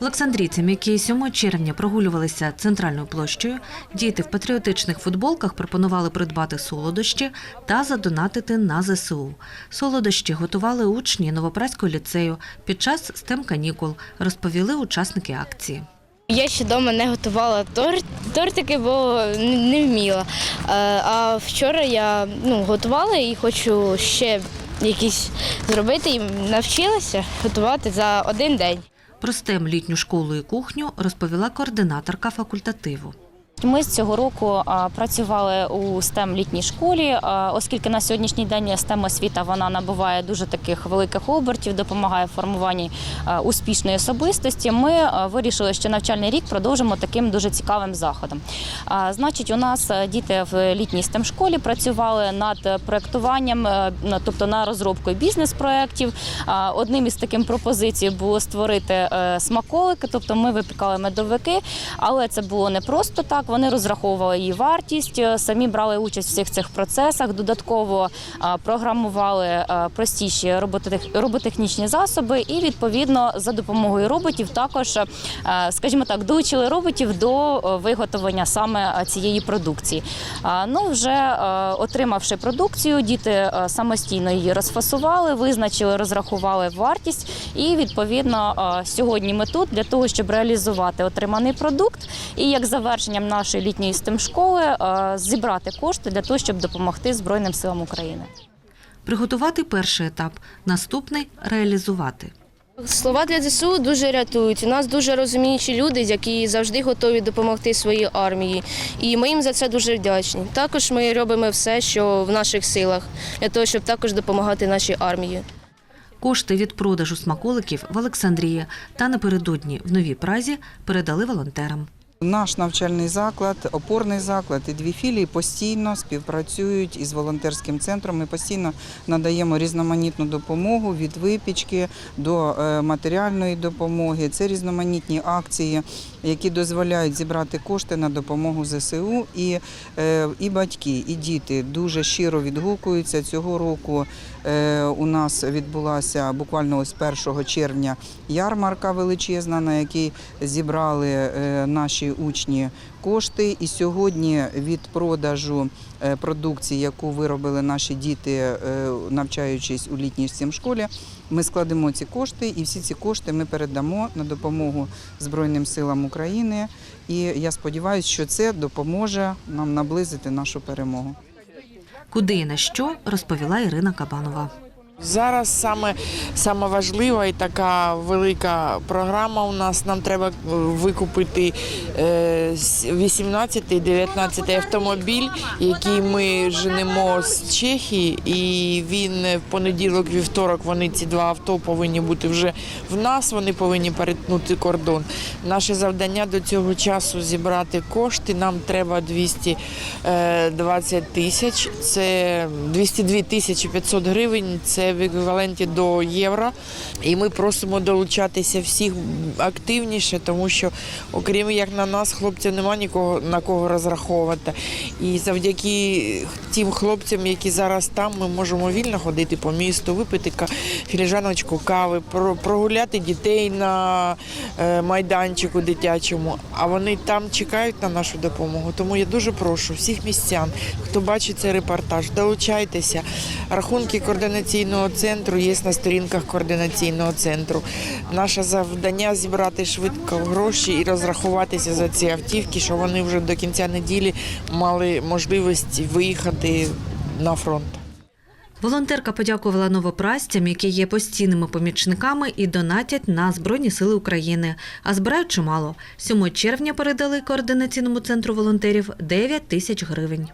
Олександрійцям, які 7 червня прогулювалися центральною площею, діти в патріотичних футболках пропонували придбати солодощі та задонатити на ЗСУ. Солодощі готували учні Новопраського ліцею під час стем канікул, розповіли учасники акції. Я ще вдома не готувала торт, тортики, бо не вміла. Е, А вчора я ну, готувала і хочу ще якісь зробити і навчилася готувати за один день. Про стем літню школу і кухню розповіла координаторка факультативу. Ми з цього року працювали у STEM літній школі, оскільки на сьогоднішній день STEM освіта вона набуває дуже таких великих обертів, допомагає формуванні успішної особистості. Ми вирішили, що навчальний рік продовжимо таким дуже цікавим заходом. Значить, у нас діти в літній STEM школі працювали над проектуванням, на- тобто на розробкою бізнес-проєктів. Одним із таких пропозицій було створити е, смаколики, тобто ми випікали медовики, але це було не просто так. Вони розраховували її вартість, е, самі брали участь в всіх цих процесах. Додатково е, програмували е, простіші роботех- роботехнічні засоби, і відповідно за допомогою роботів також, скажімо так, долучили роботів до виготовлення саме цієї продукції. Ну, вже отримавши продукцію, діти самостійно її розфасували, визначили, розрахували вартість, і відповідно сьогодні ми тут для того, щоб реалізувати отриманий продукт, і як завершенням нашої літньої STEM школи е, зібрати кошти для того, щоб допомогти Збройним силам України. Приготувати перший етап, наступний реалізувати. Слова для ЗСУ дуже рятують. У нас дуже розуміючі люди, які завжди готові допомогти своїй армії. І ми їм за це дуже вдячні. Також ми робимо все, що в наших силах, для того, щоб також допомагати нашій армії. Кошти від продажу смаколиків в Олександрії та напередодні в Новій Празі передали волонтерам. Наш навчальний заклад, опорний заклад і дві філії постійно співпрацюють із волонтерським центром. Ми постійно надаємо різноманітну допомогу від випічки до е, матеріальної допомоги. Це різноманітні акції, які дозволяють зібрати кошти на допомогу ЗСУ. І, е, і батьки, і діти дуже щиро відгукуються. Цього року е, у нас відбулася буквально ось 1 червня ярмарка величезна, на якій зібрали е, наші учні кошти. І сьогодні від продажу е, продукції, яку виробили наші діти, е, навчаючись у літній школі, ми складемо ці кошти, і всі ці кошти ми передамо на допомогу Збройним силам України. І я сподіваюся, що це допоможе нам наблизити нашу перемогу. Куди і на що розповіла Ірина Кабанова. Зараз саме, саме важлива і така велика програма у нас. Нам треба е, викупити 18-19 автомобіль, який ми женемо з Чехії, і він в понеділок, вівторок, вони ці два авто повинні бути вже в нас. Вони повинні перетнути кордон. Наше завдання до цього часу зібрати кошти. Нам треба 220 тисяч. Це 202 тисячі 500 гривень. Це в еквіваленті до євро. І ми просимо долучатися всіх активніше, тому що, окрім як на нас, хлопців немає нікого на кого розраховувати. І завдяки тим хлопцям, які зараз там, ми можемо вільно ходити по місту, випити філіжаночку кави, про- прогуляти дітей на е, майданчику дитячому. А вони там чекають на нашу допомогу. Тому я дуже прошу всіх містян, хто бачить цей репортаж, долучайтеся. Рахунки координаційного центру є на сторінках координаційного центру. Наше завдання зібрати швидко гроші і розрахуватися за ці автівки, щоб вони вже до кінця неділі мали можливість виїхати на фронт. Волонтерка подякувала новопрастям, які є постійними помічниками і донатять на Збройні Сили України. А збирають чимало. 7 червня передали координаційному центру волонтерів 9 тисяч гривень.